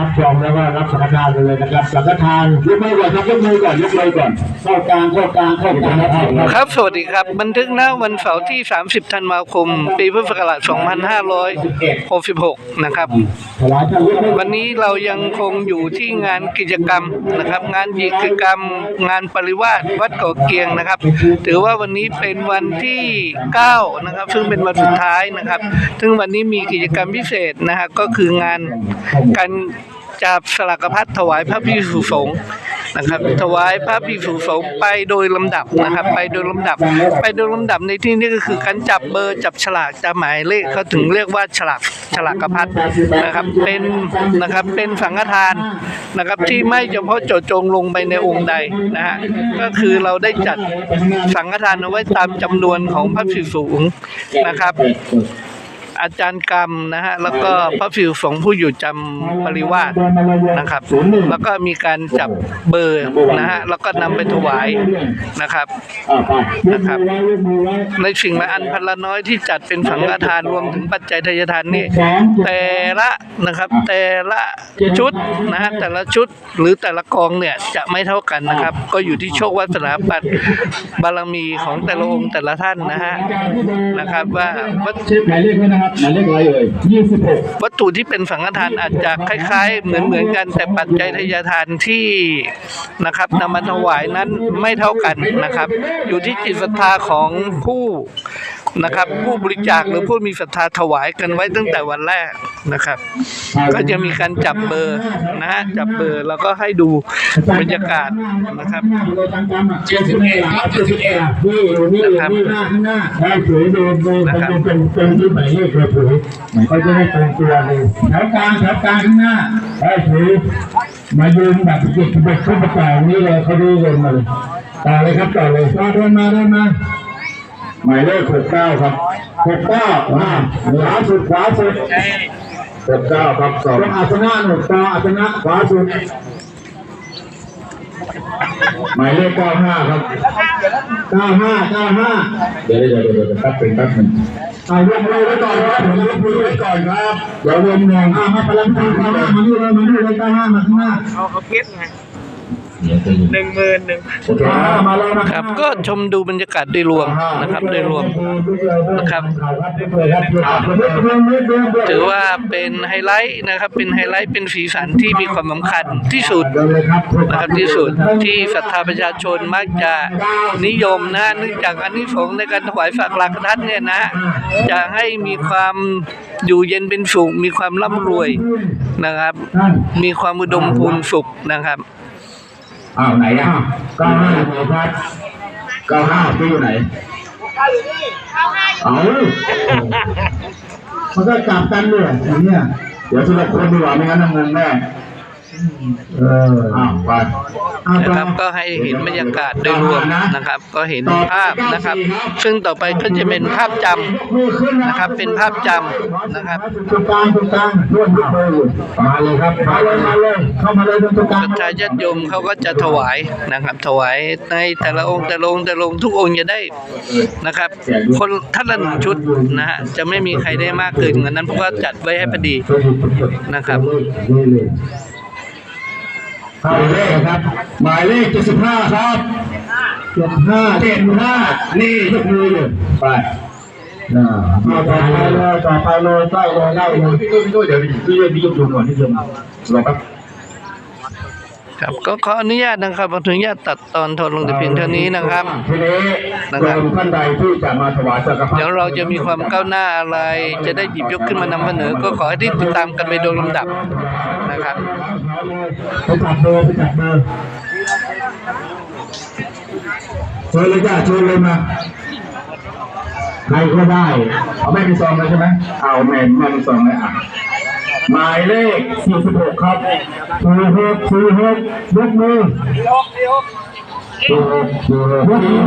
รับชมแล้วก็รับสังฆทานกันเลยนะครับสังฆทานยกมือก่อนครับยกมือก่อนยกมือก่อนเข้ากลางเข้ากลางเข้ากลางเข้ากลางครับสวัสดีครับ บันทึกหน้าวันเสาร์ที่ 30 ธันวาคม ปีพุทธศักราช 2566 นะครับ วันนี้เรายังคงอยู่ที่งานกิจกรรมนะครับ งานกิจกรรม งานปริวาสวัดเกาะเกียงนะครับ ถือว่าวันนี้เป็นวันที่ 9 นะครับ ซึ่งเป็นวันสุดท้ายนะครับ ซึ่งวันนี้มีกิจกรรมพิเศษนะฮะก็คืองานการ จับสลักพัดถวายพระพิสุสงฆ์นะครับ ถวายพระพิสุสงฆ์ไปโดยลำดับนะครับ ไปโดยลำดับ ไปโดยลำดับในที่นี้ก็คือการจับเบอร์จับฉลากจับหมายเลขเขาถึงเรียกว่าฉลากฉลากพัดนะครับ เป็นนะครับเป็นสังฆทานนะครับที่ไม่เฉพาะเจาะจงลงไปในองค์ใดนะฮะก็คือเราได้จัดสังฆทานเอาไว้ตามจำนวนของพระภิกษุสงฆ์นะครับ อาจารย์กรรมนะฮะแล้วก็พระภิกษุสงฆ์ผู้อยู่จำปริวาสนะครับ แล้วก็มีการจับเบอร์นะฮะแล้วก็นำไปถวายนะครับนะครับ ในสิ่งละอันพันละน้อยที่จัดเป็นสังฆทานรวมถึงปัจจัยทายทานนี่แต่ละนะครับ แต่ละชุดนะฮะแต่ละชุดหรือแต่ละกองเนี่ยจะไม่เท่ากันนะครับ ก็อยู่ที่โชควาสนาปัตบารมีของแต่ละองค์แต่ละท่านนะฮะนะครับว่าวัตเช็คหมายเลขไว้นะครับหมายเลขอะไรเอ่ยยี่สิบหกวัตถุที่เป็นสังฆทานอาจจะคล้าย ๆ เหมือนเหมือนๆกันแต่ปัจจัยทายทานที่นะครับนำมาถวายนั้นไม่เท่ากันนะครับ อยู่ที่จิตศรัทธาของผู้ นะครับ ผู้บริจาคหรือผู้มีศรัทธาถวายกันไว้ตั้งแต่วันแรกนะครับ ก็จะมีการจับเบอร์นะฮะจับเบอร์แล้วก็ให้ดูบรรยากาศนะครับเจ็ดสิบเอ็ดครับเจ็ดสิบเอ็ดนี่นี่นะครับนี่หน้าหน้าใช่ถือดูดูนะครับเป็นเป็นที่หมายเลขเลยถือเขาจะได้ตรงตัวเลยแถวกลางแถวกลางข้างหน้าใช่ถือมายืนแบบจิตแบบขึ้นประกาศนี่เลยเขาดูเลยมาเลยต่อเลยครับต่อเลยมาเดินมาเดินมา หมายเลขหกเก้าครับหกเก้าอ่าขวาสุดขวาสุดหกเก้าครับสองอาสนะหนุนต่ออาสนะขวาสุดหมายเลข95ครับ95 95เดี๋ยวเดี๋ยวเดี๋ยวเดี๋ยวแป๊บเป็นงแป๊บหนึงอ่ายกมือไว้ก่อนครับผมยกมือไว้ก่อนครับเดี๋ยวรวมหนึ่งอ่ามาพลังทางข้างหน้ามานี่เลยมานี่เลย95มาข้างหน้าเอาเขาคิดไงเดี๋ยวจะยิ หนึ่งหมื่นหนึ่งโอเคมาเลยนะคครัรับบก็ชมดูบรรยากาศโดยรวมนะครับโดยรวมนะครับถือว่าเป็นไฮไลท์นะครับเป็นไฮไลท์เป็นสีสันที่มีความสำคัญที่สุดนะครับที่สุดที่ศรัทธาประชาชนมักจะนิยมนะเนื่องจากอันนี้สงส์ในการถวายฝากหลักทัดเนี่ยนะจะให้มีความอยู่เย็นเป็นสุขมีความร่ำรวยนะครับ มีความอุดมพูนสุขนะครับ อ้าวไหนอะ95ไหนครับ95ที่อยู่ไหนเอามันก็กลับกันด้วยอย่างเนี้ยเดี๋ยวทีละคนดีกว่าไม่งั้นน้ำเงินแน่เอ้าวไปอ้าวนะครับก็ให้เห็นบรรยากาศโดยรวมนะครับ ก็เห็นภาพนะครับ ซึ่งต่อไปก็จะเป็นภาพจำ นะครับเป็นภาพจำนะครับ ตรงกลางตรงกลางร่วมยกมืออยู่มาเลยครับมาเลยมาเลยเข้ามาเลยตรงกลางศรัทธาญาติโยมเขาก็จะถวายนะครับ ถวายในแต่ละองค์แต่ละองค์แต่ละองค์ทุกองค์จะได้นะครับ คนท่านละหนึ่งชุดนะฮะจะไม่มีใครได้มากเกินกว่านั้นเพราะว่าจัดไว้ให้พอดีนะครับหมาย เลขครับ หมายเลขเจ็ดสิบห้าครับเจ็ดห้าเจ็ดห้านี่ยกมืออยู่ไปน่าต่อไปเลยต่อไปเลยใกล้เลยไล่เลยพี่ตุ้ยพี่ตุ้ยเดี๋ยวพี่ตุ้ยพี่ยกดูก่อนพี่ยกรอแป๊บครับก็ขออนุญาตนะครับขออนุญาตตัดตอนโทนลงแต่เพียงเท่านี้นะครับทีนี้นะครับท่านใดที่จะมาถวายสักการะเดี๋ยวเราจะมีความก้าวหน้าอะไร จะได้หยิบยกขึ้นมานำเสนอ ก็ขอให้ที่ติดตามกันไปโดยลำดับนะ ครับไปจับเบอร์ไปจับเบอร์เชิญเลยจ้าเชิญเลยมาใครก็ได้เอาแม่มีซองเลยใช่ไหมเอาแม่แม่มีซองเลยอะหมายเลข 46 ครับ46 46ยกมือ46 46ยกมือ